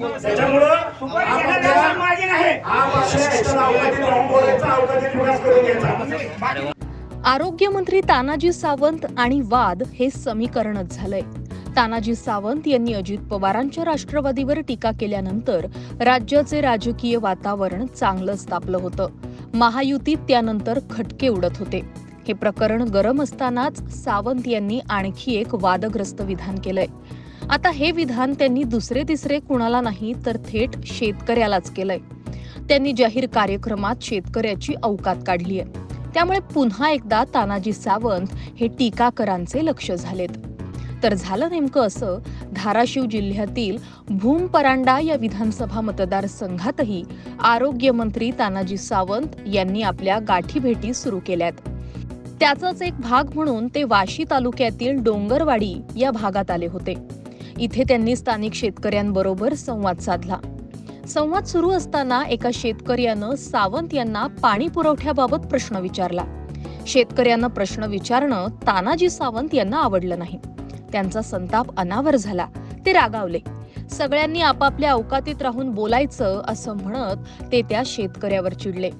त्याच्यामुळं आरोग्यमंत्री तानाजी सावंत आणि वाद हे समीकरणच झालंय. तानाजी सावंत यांनी अजित पवारांच्या राष्ट्रवादीवर टीका केल्यानंतर राज्याचे राजकीय वातावरण चांगलंच तापलं होतं. महायुतीत त्यानंतर खटके उडत होते. हे प्रकरण गरम असतानाच सावंत यांनी आणखी एक वादग्रस्त विधान केलंय. आता हे विधान त्यांनी दुसरे तिसरे कुणाला नाही तर थेट शेतकऱ्यालाच केलंय. त्यांनी जाहीर कार्यक्रमात शेतकऱ्याची अवकात काढली आहे त्यामुळे पुन्हा एकदा तानाजी सावंत हे टीकाकरांचे लक्ष झालेत. तर झालं नेमकं असं धाराशिव जिल्ह्यातील भूम परांडा या विधानसभा मतदारसंघातही आरोग्यमंत्री तानाजी सावंत यांनी आपल्या गाठीभेटी सुरू केल्यात. त्याचाच एक भाग म्हणून ते वाशी तालुक्यातील डोंगरवाडी या भागात आले होते. इथे त्यांनी स्थानिक शेतकऱ्यांबरोबर संवाद साधला. संवाद सुरू असताना एका शेतकऱ्यानं सावंत यांना पाणी पुरवठ्याबाबत प्रश्न विचारला. शेतकऱ्यानं प्रश्न विचारणं तानाजी सावंत यांना आवडलं नाही. त्यांचा संताप अनावर झाला. ते रागावले. सगळ्यांनी आपापल्या अवकातीत राहून बोलायचं असं म्हणत ते त्या शेतकऱ्यावर चिडले.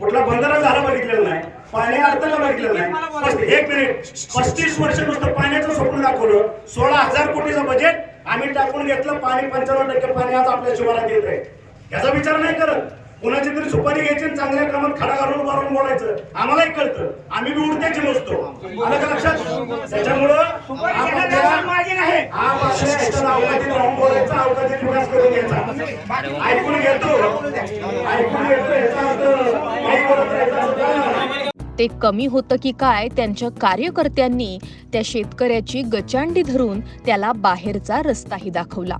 कुठला बंदर झाला बघितलेलं नाही. पाणी अडथळा बघितलेलं नाही? एक मिनिट. पस्तीस वर्ष नुसतं पाण्याचं स्वप्न दाखवलं. सोळा हजार कोटीचं बजेट आम्ही टाकून घेतलं. पाणी पंचावन्न टक्के पाणी आज आपल्या शिवारात येत आहे. याचा विचार नाही करत. कुणाची तरी सुपारी घ्यायची चांगल्या कामात खडा घालून उभारून बोलायचं. आम्हालाही कळतं. आम्ही बी उडत्याची आलं का लक्षात? त्याच्यामुळं अवकाशात अवकाशात विकास करून घ्यायचा. ऐकून घेतो. ऐकून घेतो याचा अर्थ नाही बोलत राहायचा असं काय नाही. ते कमी होतं की काय त्यांच्या कार्यकर्त्यांनी त्या शेतकऱ्याची गचांडी धरून त्याला बाहेरचा रस्ताही दाखवला.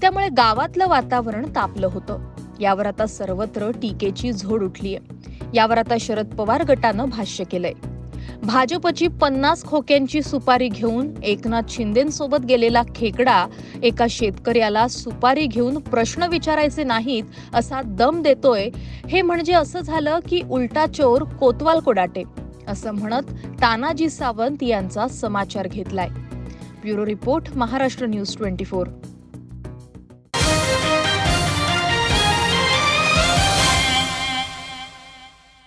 त्यामुळे गावातलं वातावरण तापलं होतं. यावर आता सर्वत्र टीकेची झोड उठलीय. यावर आता शरद पवार गटानं भाष्य केलंय. भाजपची पन्नास खोक्यांची सुपारी घेऊन एकनाथ शिंदेसोबत गेलेला खेकडा एका शेतकऱ्याला सुपारी घेऊन प्रश्न विचारायचे नाहीत असा दम देतोय. हे म्हणजे असं झालं की उलटा चोर कोतवाल कोडाटे असं म्हणत तानाजी सावंत यांचा समाचार घेतलाय. Bureau report Maharashtra news twenty four.